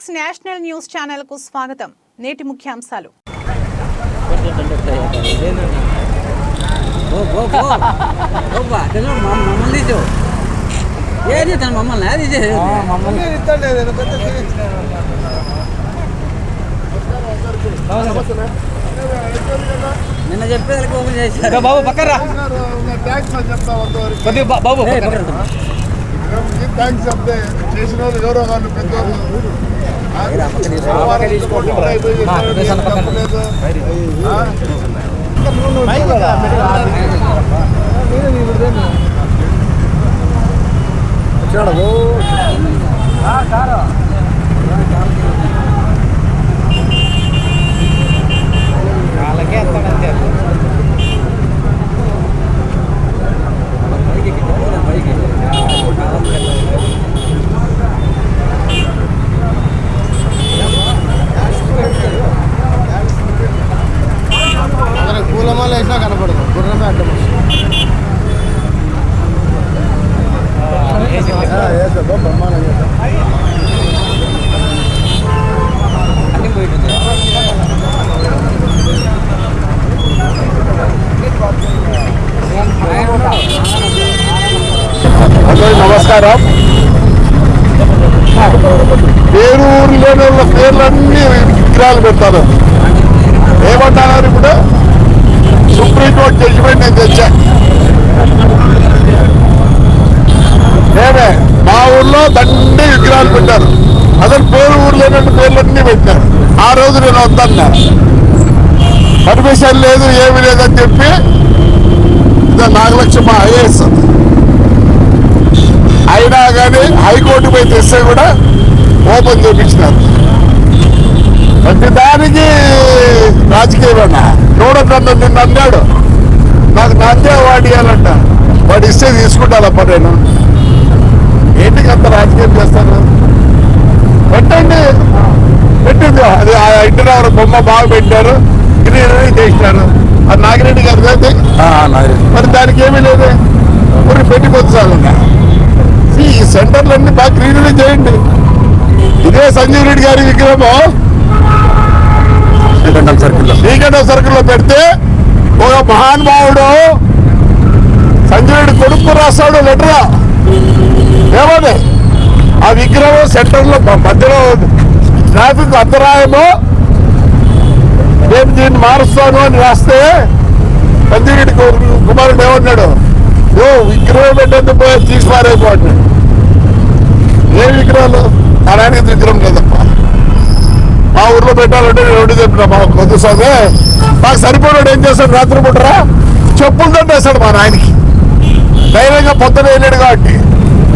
Six national news ఛానల్కు స్వాగతం. నేటి ముఖ్యాంశాలు. నిన్న చేశారు. బాబు పక్కరా చెప్తా బాబు. థ్యాంక్స్ చేసిన వాళ్ళు ఎవరో వాళ్ళు పెద్దోళ్ళు. ఆ? ఏరా, పక్కన వాళ్ళకే ఎత్తాడంతే. అందరికీ నమస్కారం. పేరూరు లేని వాళ్ళ పేర్లన్నీ విగ్రహాలు పెడతారు ఏమంటున్నారు ఇప్పుడు? సుప్రీంకోర్టు జడ్జిమెంట్ నేను తెచ్చా. నేనే మా ఊర్లో దండి విగ్రహాలు పెట్టారు. అసలు పేరు ఊరు లేనట్టు పేర్లన్నీ పెట్టారు. ఆ రోజు నేను వద్దన్నా. పర్మిషన్ లేదు ఏమీ లేదని చెప్పి ఇదో నాగలక్ష్మ ఐఏఎస్. కానీ హైకోర్టు పోయి తెస్తే కూడా ఓపెన్ చేపించినారు. ప్రతి దానికి రాజకీయమన్న చూడండి నన్ను అన్నాడు. నాకు నందే వాడు ఇవ్వాలంట వాడు ఇస్తే తీసుకుంటానప్ప నేను. ఏంటికి అంత రాజకీయం చేస్తారు? పెట్టండి. పెట్టింది. అది ఆ ఇంటి రావడం బొమ్మ బాగా పెట్టారు. గ్రీనరీ చేసినారు. అది నాగిరెడ్డి గారు కదా మరి దానికి ఏమీ లేదు. మరి పెట్టిపోతుంది ఈ సెంటర్లన్నీ బాగా గ్రీనరీ చేయండి. ఇదే సంజీవ్ రెడ్డి గారి విగ్రహము? శ్రీకంఠం సర్కిల్లో పెడితే ఒక మహానుభావుడు సంజయ్ రెడ్డి కొడుకు రాస్తాడు లెటర్? ఏమది? ఆ విగ్రహం సెంటర్లో మ- మధ్యలో ట్రాఫిక్ అంతరాయము నేను దీన్ని మారుస్తాను అని రాస్తే సంజయ్ రెడ్డి కుమారుడు ఏమన్నాడు? యో విగ్రహం పెట్టేందుకు పోయి తీసి పారైపోండి ఏ విగ్రహాలు? మా విగ్రహం లేదప్ప మా ఊర్లో పెట్టాలంటే నేను ఒకటి చెప్పిన? మా కొద్ది సాగే మాకు సరిపోయినాడు ఏం చేస్తాడు? రాత్రి పుట్టరా చెప్పులు వేస్తాడు మా నాయనకి. ధైర్యంగా పొద్దున వెళ్ళాడు కాబట్టి.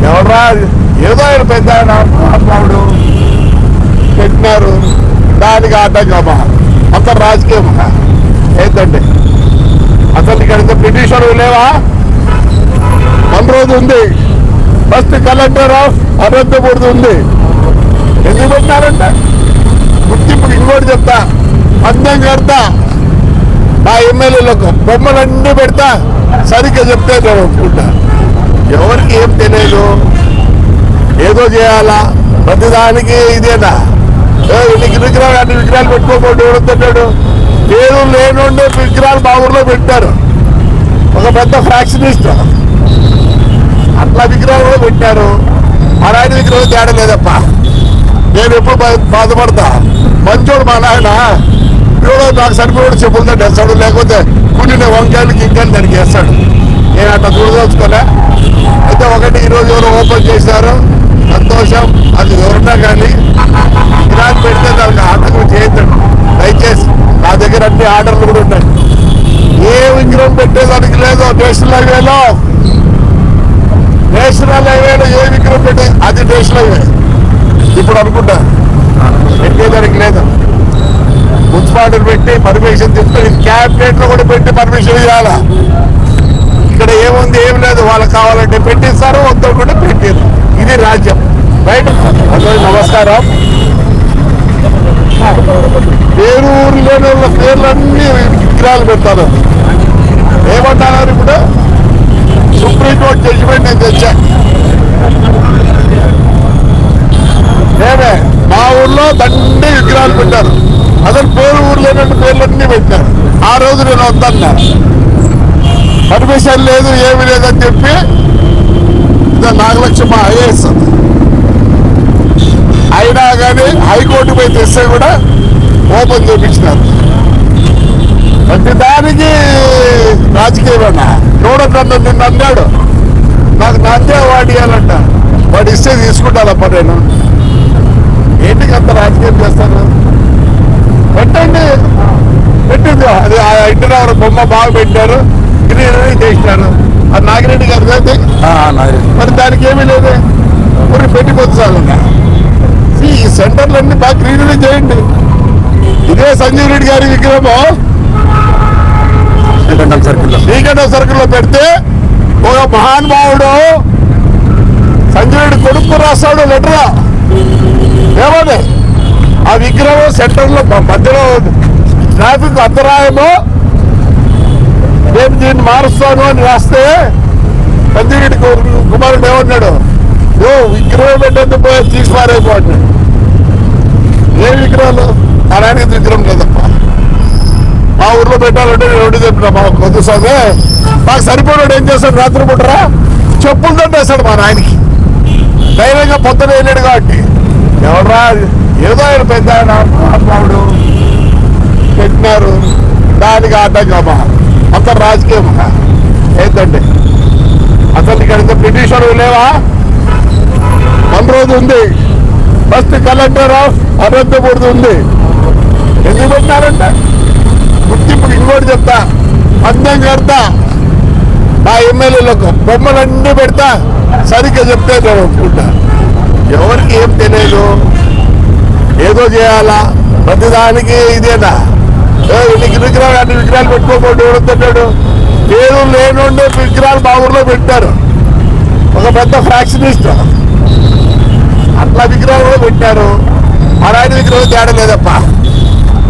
ఎవడరా? ఏదో ఆయన పెద్ద ఆయన పెట్టినారు. దానికి ఆటంకమా అంత రాజకీయమా ఏంటండి అసలు ఇక్కడ బ్రిటిష్ వాళ్ళు లేవా? వన్ రోజు ఉంది. ఫస్ట్ కలెక్టర్ ఆఫ్ అనంతపూర్ ఉంది. ఎందుకు పెట్టినారంటే గుర్తింపు ఇంకోటి చెప్తా. పందెం కడతా. మా ఎమ్మెల్యేలకు బొమ్మలన్నీ పెడతా. సరిగ్గా చెప్తే నేను ఒప్పుకుంటా. ఎవరికి ఏం తెలియదు. ఏదో చేయాలా? ప్రతిదానికి ఇదేనా? ఏ, నీకు విగ్రహాలు అన్ని విగ్రహాలు పెట్టుకోకూడదు ఎవడుతున్నాడు పేరు లేనుండే విగ్రహాలు మా ఊర్లో పెట్టారు. ఒక పెద్ద ఫ్రాక్షనిస్ట్. అట్లా విగ్రహాలు కూడా పెట్టారు మా నాయన విగ్రహం తేడా లేదప్ప. నేను ఎప్పుడు బా- బాధపడతా. మంచోడు మా నాయన. ఇప్పుడు నాకు సరిపోయాడు చెప్పులతో వేస్తాడు లేకపోతే కొన్ని వంకాయలు గింకాయలు దానికి వేస్తాడు. నేను అట్లా చూడదలుచుకోలే. అయితే ఒకటి ఈరోజు ఎవరు ఓపెన్ చేశారు. సంతోషం. అది ఎవరున్నా కానీ ఇలాంటి పెడితే దానికి ఆటంకం చేయొద్దండి. దయచేసి నా దగ్గర అన్ని ఆర్డర్లు కూడా ఉన్నాయి. ఏ విగ్రహం పెట్టేదానికి లేదు నేషనల్ హైవేలో నేషనల్ హైవేలో ఏ విగ్రహం పెట్టే అది నేషనల్ హైవే ఇప్పుడు అనుకుంటా. పెట్టేదానికి లేదు? మున్సిపాలిటీ పెట్టి పర్మిషన్ తీసుకొని క్యాబినెట్లో కూడా పెట్టి పర్మిషన్ ఇవ్వాల? ఇక్కడ ఏముంది ఏం లేదు. వాళ్ళకి కావాలంటే పెట్టిస్తారు వద్దు కూడా పెట్టారు. ఇది రాజ్యం. రైట్ అందరూ నమస్కారం. పేరూరు లేని వాళ్ళ పేర్లన్నీ విగ్రహాలు పెడతారు. ఏమంటారు ఇప్పుడు? సుప్రీంకోర్టు జడ్జిమెంట్ నేను తెచ్చా. నేనే మా ఊర్లో దండి విగ్రహాలు పెట్టారు. అసలు పేరు ఊరు పేర్లన్నీ పెట్టారు ఆ రోజు నేను వద్దన్నా. పర్మిషన్ లేదు ఏమీ లేదని చెప్పి ఇదో నాగలక్ష్మ ఐఏఎస్ అయినా కానీ హైకోర్టు పోయి తెస్తే కూడా ఓపెన్ చేపించినారు. ప్రతి దానికి రాజకీయమన్న చూడండి నన్ను అన్నాడు. నాకు నందే వాడు ఇవ్వాలంట వాడు ఇస్తే తీసుకుంటానప్ప నేను. ఏంటికి అంత రాజకీయం చేస్తాను? పెట్టండి. పెట్టింది. అది ఆ ఇంటి రావడం బొమ్మ బాగా పెట్టారు. గ్రీనరీ చేసినారు. అది నాగిరెడ్డి గారు కదా మరి దానికి ఏమీ లేదు. మరి పెట్టిపోతుంది సాగుండా ఈ సెంటర్లన్నీ బాగా గ్రీనరీ చేయండి. ఇదే సంజీవ్ రెడ్డి గారి విగ్రహము శ్రీకంఠ సర్కిల్లో పెడితే ఒక మహానుభావుడు సంజయుడు కొడుకు రాస్తాడు లెటర్? ఏమది? ఆ విగ్రహం సెంటర్లో మధ్యలో ట్రాఫిక్ అంతరాయము. నేను దీన్ని మారుస్తాను అని రాస్తే సంజయుడి కుమారుడు ఏమన్నాడు? ఓ విగ్రహం పెట్టేందుకు పోయి తీసి పారైపోండి ఏ విగ్రహాలు? ఆ విగ్రహం లేదప్పా మా ఊర్లో పెట్టాలంటే నేను ఒకటి చెప్పిన? మా కొద్ది స్వామి మాకు సరిపోయినాడు ఏం చేస్తాడు? రాత్రి పుట్టరా చెప్పులతో వేస్తాడు మా నాయనకి. ధైర్యంగా పొద్దున వెళ్ళాడు కాబట్టి. ఎవడరా? ఏదో ఆయన పెద్ద మహానుభావుడు పెట్టినారు. దానికి ఆటంకమా అంత రాజకీయమా ఏంటంటే? అసలు ఇక్కడ బ్రిటిష్ వాళ్ళు లేవా? మన రోజు ఉంది. ఫస్ట్ కలెక్టర్ ఆఫ్ అనంతపూర్ది ఉంది. ఎందుకు పెట్టినారంటే? గుర్తింపు ఇంకోటి చెప్తా పందెం కడతా. నా ఎమ్మెల్యేలకు బొమ్మలన్నీ పెడతా సరిగ్గా చెప్తే నేను ఒప్పుకుంటా. ఎవరికి ఏం తెలియదు. ఏదో చేయాలా? ప్రతిదానికి ఇదేనా? ఏ, నీకు విగ్రహాలు అన్ని విగ్రహాలు పెట్టుకోకూడదు ఎవడొద్దాడు పేరు లేనుండే విగ్రహాలు మా ఊర్లో పెట్టారు. ఒక పెద్ద ఫ్యాక్షనిస్ట్ అట్లా విగ్రహాలు కూడా పెట్టారు. మా నాయన విగ్రహం తేడా లేదప్పా.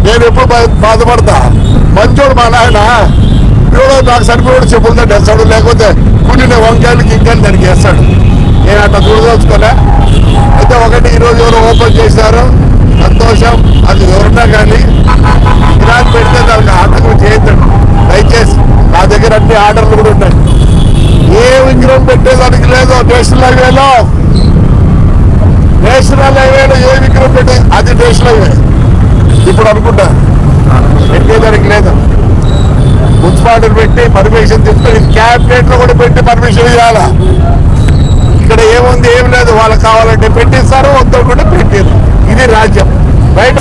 నేను ఎప్పుడు బా- బాధపడతా? మంచోడు మా నాయన. ఎవడో నాకు సరిపోయాడు చెప్పులతో వేస్తాడు లేకపోతే కొన్ని వంకాయలు గింకాయలు దానికి వేస్తాడు. నేను అట్లా చూడదలుచుకోలే. అయితే ఒకటి ఈరోజు ఎవరు ఓపెన్ చేశారు. సంతోషం. అది ఎవరున్నా కానీ విగ్రహాలు పెడితే దానికి ఆటంకం చేయొద్దండి. దయచేసి నా దగ్గర అన్ని ఆర్డర్లు కూడా ఉన్నాయి. ఏ విగ్రహం పెట్టేదానికి లేదు నేషనల్ హైవేలో. నేషనల్ హైవేలో ఏ విగ్రహం పెట్టే అది నేషనల్ హైవే. ఇప్పుడు అనుకుంటా. పెట్టేదానికి లేదు. మున్సిపాలిటీ పెట్టి పర్మిషన్ తీసుకొని క్యాబినెట్లో కూడా పెట్టి పర్మిషన్ ఇవ్వాలా? ఇక్కడ ఏముంది ఏం లేదు. వాళ్ళకి కావాలంటే పెట్టిస్తారు వద్దు పెట్టారు ఇది రాజ్యం. బయట